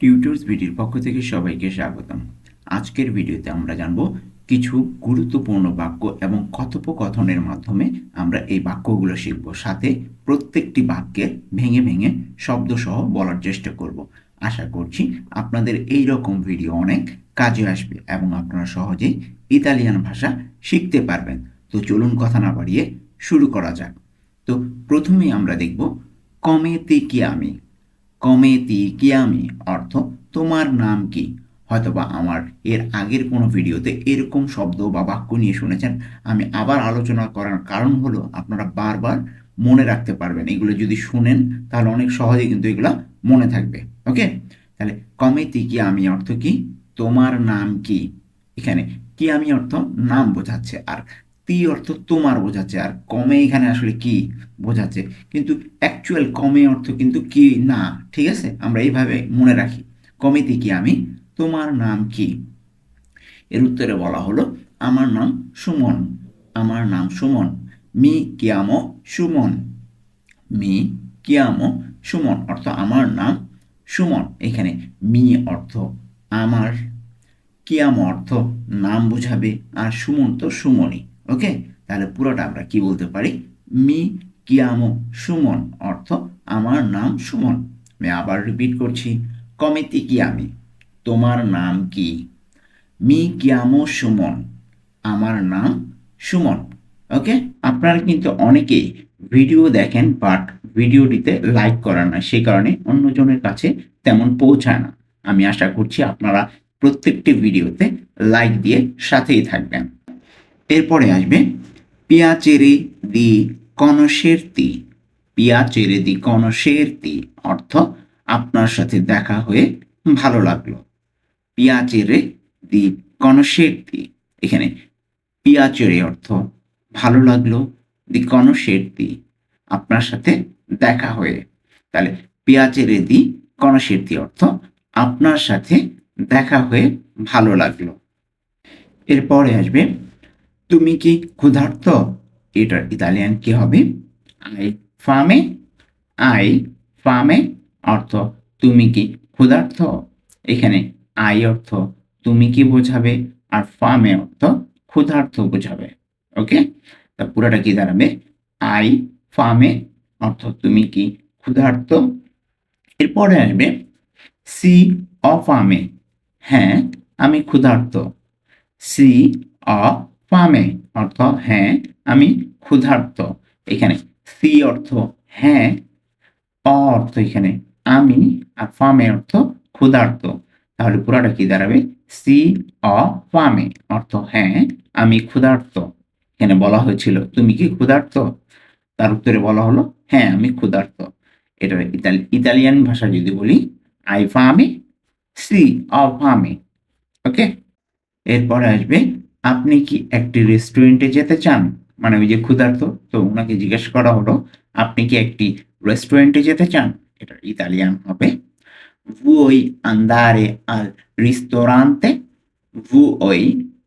Tutors ভিডিওর পক্ষ থেকে সবাইকে স্বাগতম। আজকের ভিডিওতে আমরা জানব কিছু গুরুত্বপূর্ণ বাক্য এবং কথোপকথনের মাধ্যমে আমরা এই বাক্যগুলো শিখব। সাথে প্রত্যেকটি বাক্যের ভেঙে ভেঙে শব্দসহ বলার চেষ্টা করব। আশা করছি আপনাদের এই রকম ভিডিও অনেক কাজে আসবে এবং আপনারা সহজেই ইতালিয়ান ভাষা শিখতে পারবেন। তো চলুন কথা না বাড়িয়ে শুরু করা যাক। তো প্রথমেই আমরা দেখব কমেতে কি আমি? কমেতি আমি অর্থ তোমার নাম কি? হয়তোবা আমার এর আগের কোনো ভিডিওতে এরকম শব্দ বা বাক্য নিয়ে শুনেছেন। আমি আবার আলোচনা করার কারণ হলো আপনারা বারবার মনে রাখতে পারবেন। এগুলো যদি শুনেন, তাহলে অনেক সহজে কিন্তু এগুলো মনে থাকবে। ওকে? তাহলে কমেতি কি আমি অর্থ কি? তোমার নাম কি? এখানে কি আমি অর্থ নাম বোঝাচ্ছে। আর তি অর্থ তোমার বোঝাচ্ছে, আর কমে এখানে আসলে কি বোঝাচ্ছে? কিন্তু অ্যাকচুয়াল কমে অর্থ কিন্তু কি? না, ঠিক আছে? আমরা এইভাবে মনে রাখি। কমেতি কি আমি? তোমার নাম কি? এর উত্তরে বলা হলো, আমার নাম সুমন। আমার নাম সুমন। মি কিয়ামো সুমন। মি কিয়ামো সুমন, অর্থ আমার নাম সুমন। এখানে মি অর্থ আমার, কিয়ামো অর্থ নাম বোঝাবে, আর সুমন তো সুমনই। ওকে? তাহলে পুরোটা আমরা কি বলতে পারি? মি কিয়ামো সুমন, অর্থ আমার নাম সুমন। আমি আবার রিপিট করছি, কমিতি কি আমি তোমার নাম কি? মি কিয়ামো সুমন, আমার নাম সুমন। ওকে? আপনারা কিন্তু অনেকেই ভিডিও দেখেন বাট ভিডিওটিতে লাইক করেন না, সেই কারণে অন্যজনের কাছে তেমন পৌঁছায় না। আমি আশা করছি আপনারা প্রত্যেকটি ভিডিওতে লাইক দিয়ে সাথেই থাকবেন। এরপরে আসবে পিয়াচেরে দি কনসেরতি পিয়াচেরে দি কনসেরতি অর্থ আপনার সাথে দেখা হয়ে ভালো লাগল। পিয়াচেরে দি কনসেরতি এখানে পিয়াচেরে অর্থ ভালো লাগল, দি কনসেরতি আপনার সাথে দেখা হয়ে। তাহলে পিয়াচেরে দি কনসেরতি অর্থ আপনার সাথে দেখা হয়ে ভালো লাগল। এরপরে আসবে তুমি কি ক্ষুধার্ত? এটার ইতালিয়ান কি হবে? আই ফামে আই ফামে অর্থ তুমি কি ক্ষুধার্ত? এখানে আই অর্থ তুমি কি বোঝাবে আর ফামে অর্থ ক্ষুধার্ত বোঝাবে। ওকে? তা পুরোটা কি দাঁড়াবে? আই ফামে অর্থ তুমি কি ক্ষুধার্ত? এরপরে আসবে সি অফামে হ্যাঁ আমি ক্ষুধার্ত। সি অ ফামে অর্থ হ্যাঁ আমি ক্ষুধার্ত। এখানে সি অর্থ হ্যাঁ অ অর্থ এখানে আমি, আর ফামে অর্থ ক্ষুধার্ত। তাহলে পুরাটা কি দাঁড়াবে? সি অ ফামে অর্থ হ্যাঁ আমি ক্ষুধার্ত। এখানে বলা হয়েছিল, তুমি কি ক্ষুধার্ত? তার উত্তরে বলা হলো হ্যাঁ আমি ক্ষুধার্ত। এটা ইতালি, ইতালিয়ান ভাষা যদি বলি, আই ফামে সি, অ ফামে ওকে? এরপরে আসবে আপনি কি একটি রেস্টুরেন্টে যেতে চান? মানে ওই যে ক্ষুধার্ত, তো ওনাকে জিজ্ঞেস করা হলো, আপনি কি একটি রেস্টুরেন্টে যেতে চান? এটা ইতালিয়ান হবে। Vuoi andare al ristorante? Vuoi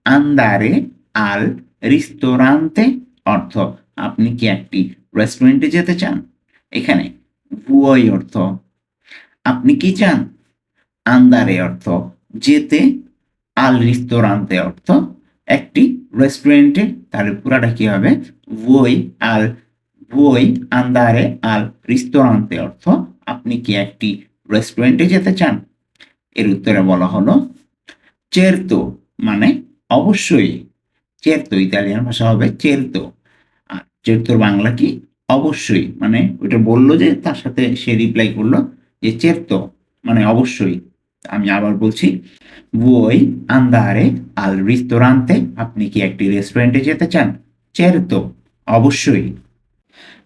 andare al ristorante? অর্থ, আপনি কি একটি রেস্টুরেন্টে যেতে চান? এখানে vuoi অর্থ, আপনি কি চান? আন্দারে অর্থ, যেতে আল রিস্তোরান্তে অর্থ একটি রেস্টুরেন্টে তাহলে পুরাটা কি হবে? বই আল, বই আন্দারে আল রিস্তোরান্তে অর্থ, আপনি কি একটি রেস্টুরেন্টে যেতে চান? এর উত্তরে বলা হলো, চেরতো মানে অবশ্যই। চেরতো ইতালিয়ান ভাষা হবে চেরতো আর চেরতোর বাংলা কি? অবশ্যই মানে ওইটা বলল যে তার সাথে সে রিপ্লাই করল যে চেরতো মানে অবশ্যই। আমি আবার বলছি vuoi andare al ristorante আপনি কি একটি রেস্টুরেন্টে যেতে চান? চেরতো অবশ্যই।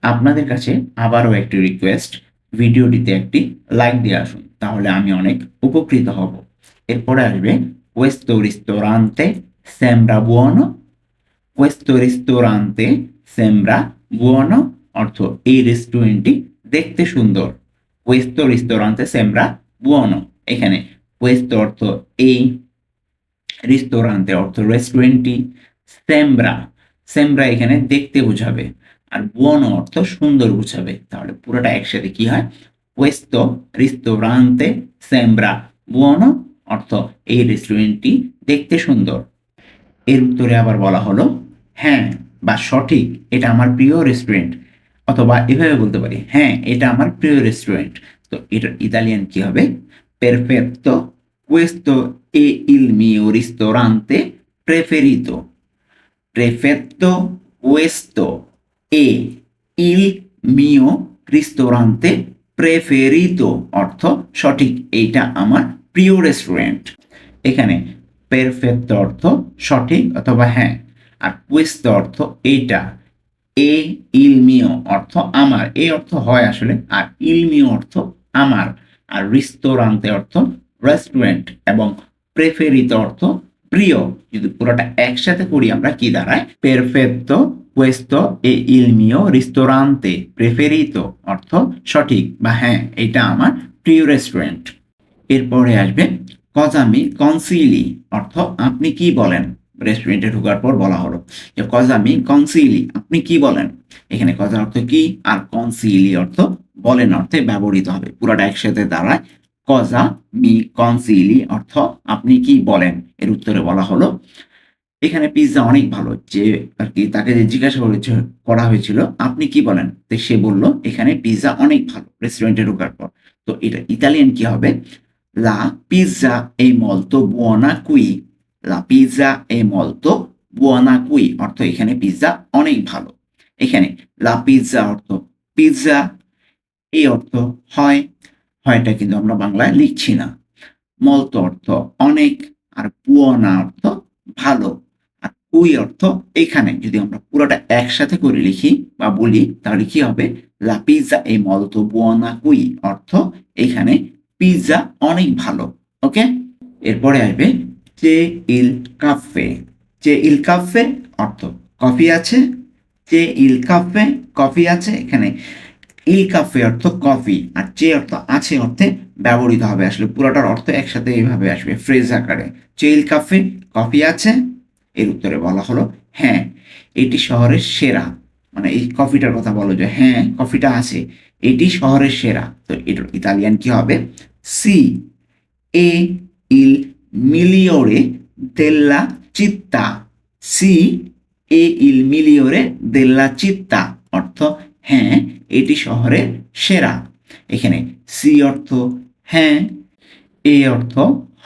আপনাদের কাছে আবারও একটি রিকোয়েস্ট ভিডিওটিতে একটি লাইক দিয়ে আসুন, তাহলে আমি অনেক উপকৃত হব। এরপরে আসবে, questo ristorante sembra buono? Questo ristorante sembra buono? অর্থ, এই রেস্টুরেন্টটি দেখতে সুন্দর। Questo ristorante sembra buono? এখানে questo অর্থ এই রেস্টুরেন্টে অর্থ রেস্টুরেন্টটি সেমব্রা সেমব্রা এখানে দেখতে বোঝাবে। আর বুয়নো অর্থ সুন্দর বোঝাবে। তাহলে পুরোটা একসাথে কি হয়? questo ristorante sembra বুয়নো অর্থ এই রেস্টুরেন্টটি দেখতে সুন্দর। এর উত্তরে আবার বলা হলো হ্যাঁ বা সঠিক, এটা আমার প্রিয় রেস্টুরেন্ট অথবা এভাবে বলতে পারি হ্যাঁ এটা আমার প্রিয় রেস্টুরেন্ট তো এটার ইতালিয়ান কি হবে? পেরফেক্টো questo è il mio ristorante preferito. Perfetto questo è il mio ristorante preferito. অর্থ সঠিক এইটা আমার প্রিয় রেস্টুরেন্ট এখানে পেরফেক্ট অর্থ সঠিক অথবা হ্যাঁ আর কুয়েস্ত অর্থ এইটা। এ ইলমিও অর্থ আমার। এই অর্থ হয় আসলে, আর ইলমিও অর্থ আমার। আর রিস্তোরান্তে অর্থ রেস্টুরেন্ট এবং প্রেফেরিত অর্থ প্রিয়। যদি পুরোটা একসাথে করি, আমরা কি দাঁড়ায়? Questo è il mio ristorante. Preferito, অর্থ সঠিক বা হ্যাঁ এটা আমার প্রিয় রেস্টুরেন্ট এরপরে আসবে কজামি কনসিলি অর্থ আপনি কি বলেন? রেস্টুরেন্টে ঢোকার পর বলা হলো যে কজামি কনসিলি আপনি কি বলেন? এখানে কজা অর্থ কি? আর কনসিলি অর্থ বলেন অর্থে ব্যবহৃত হবে। পুরোটা একসাথে দাঁড়ায়। কজা, মি কনসিলি অর্থ আপনি কি বলেন? এর উত্তরে বলা হলো, এখানে পিৎজা অনেক ভালো। যে আর কি তাকে যে জিজ্ঞাসা করেছে করা হয়েছিল, আপনি কি বলেন? তো সে বলল, এখানে পিৎজা অনেক ভালো। রেস্টুরেন্টে ঢোকার পর। তো এটা ইতালিয়ান কি হবে? লা পিৎজা এই মলতো বুয়ানা কুই লা পিৎজা এই মলতো বুয়ানা কুই অর্থ এখানে পিৎজা অনেক ভালো। এখানে লা পিৎজা অর্থ পিৎজা এই অর্থ হয়, হয়টা কিন্তু আমরা বাংলায় লিখছি না। মলতো অর্থ অনেক আর পুয়না অর্থ ভালো। আর কুই অর্থ এখানে যদি আমরা পুরোটা একসাথে করে লিখি বা বলি, তাহলে কি হবে? লা পিৎজা এই মলতো বুয়ানা কুই অর্থ এখানে পিৎজা অনেক ভালো, ওকে? এরপরে আসবে চে ইল কাফে। চে ইল কাফে অর্থ কফি আছে। চে ইল কাফে কফি আছে, এখানে ইল কাফে অর্থ কফি আর চে অর্থ আছে অর্থে ব্যবহৃত হবে। আসলে পুরোটার অর্থ একসাথে এইভাবে আসবে ফ্রেজ আকারে। চে ইল কাফে কফি আছে, এর উত্তরে বলা হলো হ্যাঁ। এটি শহরের সেরা। মানে এই কফিটার কথা বলো যে হ্যাঁ কফিটা আছে। এটি শহরের সেরা। তো এটার ইতালিয়ান কি হবে? সি এ ইল মিলিওরে দেল্লা চিত্তা সি এ ইল মিলিওরে দেল্লা চিত্তা অর্থ হ্যাঁ এটি শহরের সেরা। এখানে সি অর্থ হ্যাঁ এ অর্থ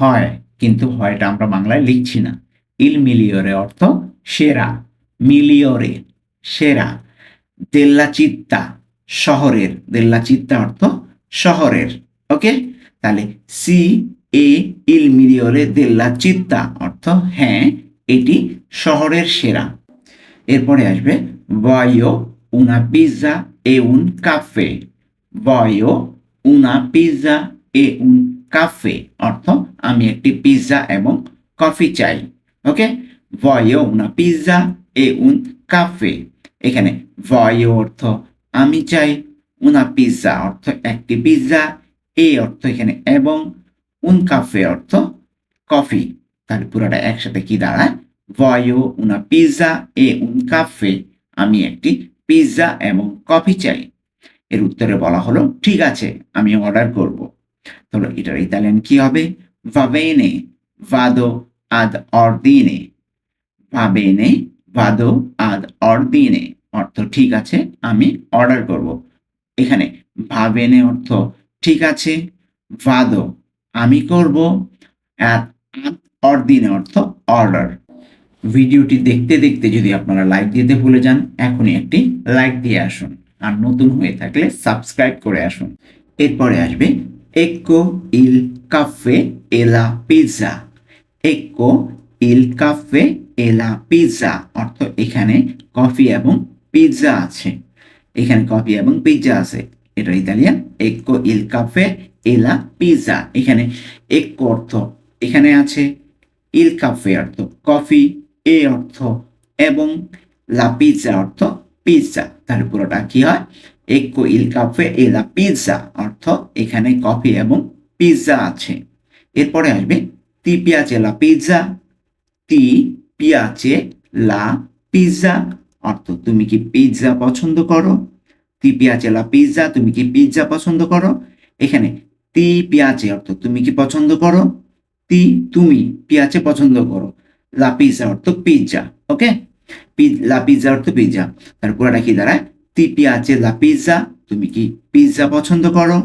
হয়, কিন্তু হয়টা আমরা বাংলায় লিখছি না। ইল মিলিওরে অর্থ সেরা মিলিওরে সেরা। দেল্লা চিত্তা শহরের দেল্লা চিত্তা অর্থ শহরের, ওকে? তাহলে সি, এ, ইল মিলিওরে দেল্লা চিত্তা অর্থ হ্যাঁ এটি শহরের সেরা। এরপরে আসবে ভয়ো উনা পিৎজা এ উন কাফে ভয়ো উনা পিৎজা এ উন কাফে অর্থ আমি একটি পিৎজা এবং কফি চাই ওকে ভয়ো উনা পিৎজা এ উন কাফে এখানে ভয়ো অর্থ আমি চাই উনা পিৎজা অর্থ একটি পিৎজা এ অর্থ এখানে এবং উন কাফে অর্থ কফি তাহলে পুরোটা একসাথে কি দাঁড়ায় ভয়ো উনা পিৎজা এ উন কাফে আমি একটি পিৎজা এবং কফি চাই। এর উত্তরে বলা হলো, ঠিক আছে, আমি অর্ডার করব। তাহলে এটার ইতালিয়ান কি হবে? ভাবেনে ভাদো আদ অর্দিনে ভাবেনে ভাদো আদ অর্দিনে অর্থ ঠিক আছে, আমি অর্ডার করব। এখানে ভাবেনে অর্থ ঠিক আছে ভাদো আমি করব। অর্দিনে অর্থ অর্ডার ভিডিওটি দেখতে দেখতে যদি আপনারা লাইক দিতে ভুলে যান, এখনই একটি লাইক দিয়ে আসুন। আর নতুন হয়ে থাকলে সাবস্ক্রাইব করে আসুন। এরপরে আসবে এক্কো ইল কাফে এলা পিৎজা এক্কো ইল কাফে এলা পিৎজা অর্থ এখানে কফি এবং পিৎজা আছে। এখানে কফি এবং পিৎজা আছে। এটা ইতালিয়ান। এক্কো ইল কাফে এলা পিৎজা এখানে এক্কো অর্থ এখানে আছে। ইল কাফে অর্থ কফি এ অর্থ এবং লা পিৎজা অর্থ পিৎজা তাহলে পুরোটা কি হয়? এক্কো ইল কাফে এ লা পিৎজা অর্থ এখানে কফি এবং পিৎজা আছে। এরপরে আসবে তি পিয়াচে লা পিৎজা তি পিয়াচে লা পিৎজা অর্থ, তুমি কি পিৎজা পছন্দ করো? তি পিয়াচে লা পিৎজা তুমি কি পিৎজা পছন্দ করো? এখানে তি পিয়াচে অর্থ, তুমি কি পছন্দ করো? তি তুমি পিয়াচে পছন্দ করো। লা পিজা অর্থ পিৎজা ওকে লা পিৎজা অর্থ পিৎজা তারপর এটা কি দাঁড়ায় তি পিয়াচে লা পিৎজা তুমি কি পিৎজা পছন্দ করো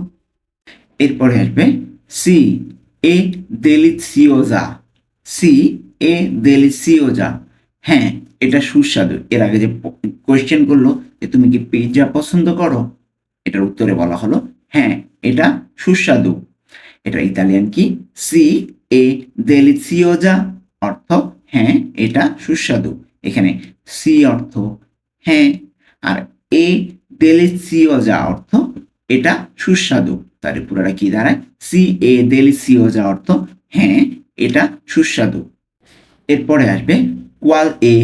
এরপরে আসবে সি এ দেলিসিওজা সি এ দেলিসিওজা হ্যাঁ এটা সুস্বাদু এর আগে যে কোয়েশ্চেন করল যে তুমি কি পিৎজা পছন্দ করো এটার উত্তরে বলা হলো হ্যাঁ এটা সুস্বাদু এটা ইতালিয়ান কি সি এ দেলিসিওজা অর্থ হ্যাঁ এটা সুস্বাদু। এখানে সি অর্থ হ্যাঁ আর এ দেলিসিওজা অর্থ, এটা সুস্বাদু। তার পুরোটা কি দাঁড়ায়? সি এ দেলিসিওজা অর্থ হ্যাঁ এটা সুস্বাদু। এরপরে আসবে কোয়াল এ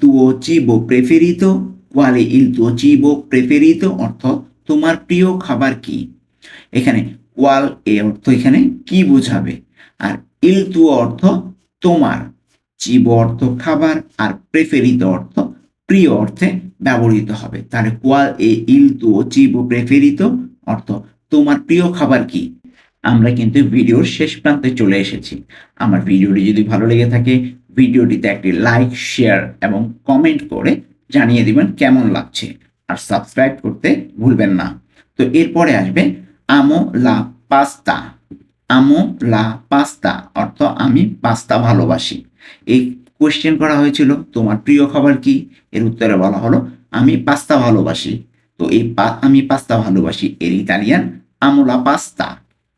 tuo cibo preferito? Cuál è il tuo cibo preferito? অর্থ, তোমার প্রিয় খাবার কি? এখানে কোয়াল এ অর্থ এখানে কি বোঝাবে? আর ইল তু অর্থ তোমার। চিবো অর্থ খাবার আর প্রেফেরিত অর্থ প্রিয় অর্থে ব্যবহৃত হবে। তাহলে cuál è il tuo cibo preferito অর্থ, তোমার প্রিয় খাবার কি? আমরা কিন্তু ভিডিওর শেষ প্রান্তে চলে এসেছি। আমার ভিডিওটি যদি ভালো লেগে থাকে, ভিডিওটিতে একটি লাইক, শেয়ার এবং কমেন্ট করে জানিয়ে দিবেন কেমন লাগছে। আর সাবস্ক্রাইব করতে ভুলবেন না। তো এরপরে আসবে আমো লা পাস্তা। আমো লা পাস্তা অর্থ আমি পাস্তা ভালোবাসি। এই কোয়েশ্চেন করা হয়েছিল, তোমার প্রিয় খাবার কি? এর উত্তরে বলা হলো, আমি পাস্তা ভালোবাসি। তো এই আমি পাস্তা ভালোবাসি, এর ইতালিয়ান আমোলা পাস্তা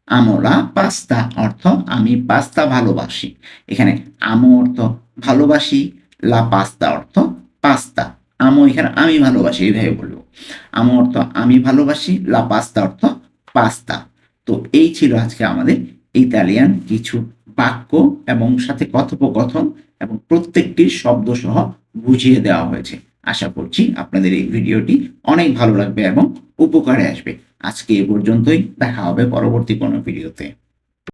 আমলা পাস্তা অর্থ, আমি পাস্তা ভালোবাসি। এখানে আমো অর্থ, ভালোবাসি। লা পাস্তা অর্থ পাস্তা আমো এখানে আমি ভালোবাসি এইভাবে বলব। আমো অর্থ, আমি ভালোবাসি। লা পাস্তা অর্থ পাস্তা তো এই ছিল আজকে আমাদের ইতালিয়ান কিছু বাক্য এবং সাথে কথোপকথন এবং প্রত্যেকটি শব্দ সহ বুঝিয়ে দেওয়া হয়েছে। আশা করছি আপনাদের এই ভিডিওটি অনেক ভালো লাগবে এবং উপকারে আসবে। আজকে এ পর্যন্তই। দেখা হবে পরবর্তী কোনো ভিডিওতে।